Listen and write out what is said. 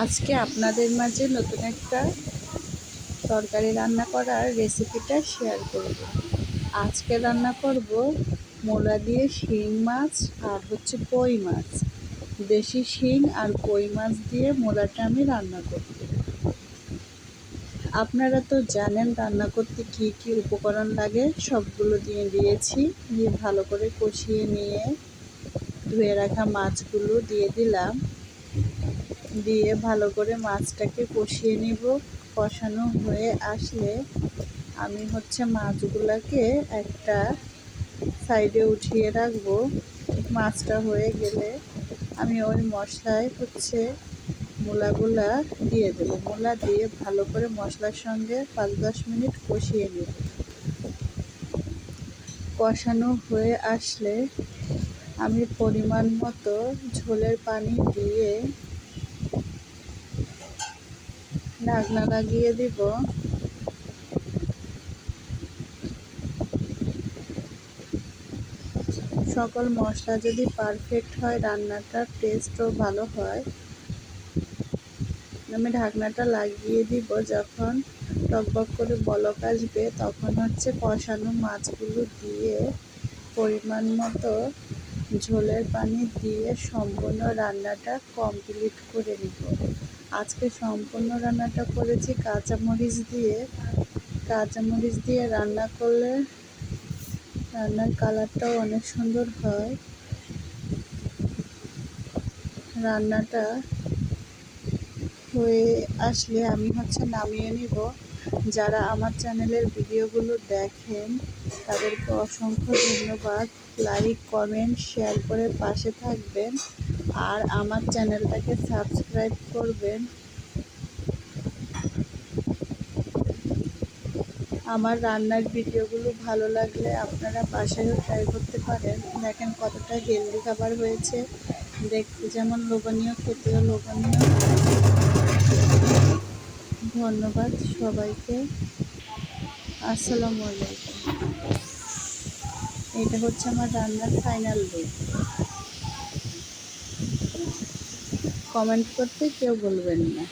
আজকে আপনাদের মাঝে নতুন একটা তরকারি রান্না করার রেসিপিটা শেয়ার করব। আজকে রান্না করব মোলা দিয়ে শিং মাছ আর হচ্ছে কই মাছ। দেশি শিং আর কই মাছ দিয়ে মোলাটা আমি রান্না করব। আপনারা তো জানেন রান্না করতে কি কি উপকরণ লাগে, সবগুলো দিয়ে দিয়েছি। দিয়ে ভালো করে কষিয়ে নিয়ে ধুয়ে রাখা মাছগুলো দিয়ে দিলাম। দিয়ে ভালো করে মাছটাকে কষিয়ে নিব। কষানো হয়ে আসলে আমি হচ্ছে মাছগুলোকে একটা সাইডে উঠিয়ে রাখব। মাছটা হয়ে গেলে আমি ওই মশলায় হচ্ছে মূলাগুলা দিয়ে দেবো। মূলা দিয়ে ভালো করে মশলার সঙ্গে পাঁচ দশ মিনিট কষিয়ে নেব। কষানো হয়ে আসলে আমি পরিমাণ মতো ঝোলের পানি দিয়ে ঢাকনা লাগিয়ে দিব। সকল মশলা যদি পারফেক্ট হয়, রান্নাটার টেস্টও ভালো হয়, আমি ঢাকনাটা লাগিয়ে দিব। যখন টকবক করে বলক আসবে, তখন হচ্ছে কষানো মাছগুলো দিয়ে পরিমাণ মতো ঝোলের পানি দিয়ে সম্পূর্ণ রান্নাটা কমপ্লিট করে নিব। আজকে সম্পূর্ণ রান্নাটা করেছি কাঁচামরিচ দিয়ে। কাঁচামরিচ দিয়ে রান্না করলে রান্নার কালারটাও অনেক সুন্দর হয়। রান্নাটা হয়ে আসলে আমি হচ্ছে নামিয়ে নিব। যারা আমার চ্যানেলের ভিডিওগুলো দেখেন তাদেরকে অসংখ্য ধন্যবাদ। লাইক কমেন্ট শেয়ার করে পাশে থাকবেন। আর আমার চ্যানেলটাকে সাবস্ক্রাইব করবেন। আমার রান্নার ভিডিওগুলো ভালো লাগলে আপনারা বাসায়ও ট্রাই করতে পারেন। দেখেন কতটা হেলদি খাবার হয়েছে। দেখতে যেমন লোভনীয়, খেতেও লোভনীয়। ধন্যবাদ সবাইকে। আসসালামু আলাইকুম। এটা হচ্ছে আমার রান্নার ফাইনাল লুক কমেন্ট করতে কেউ বলবেন না।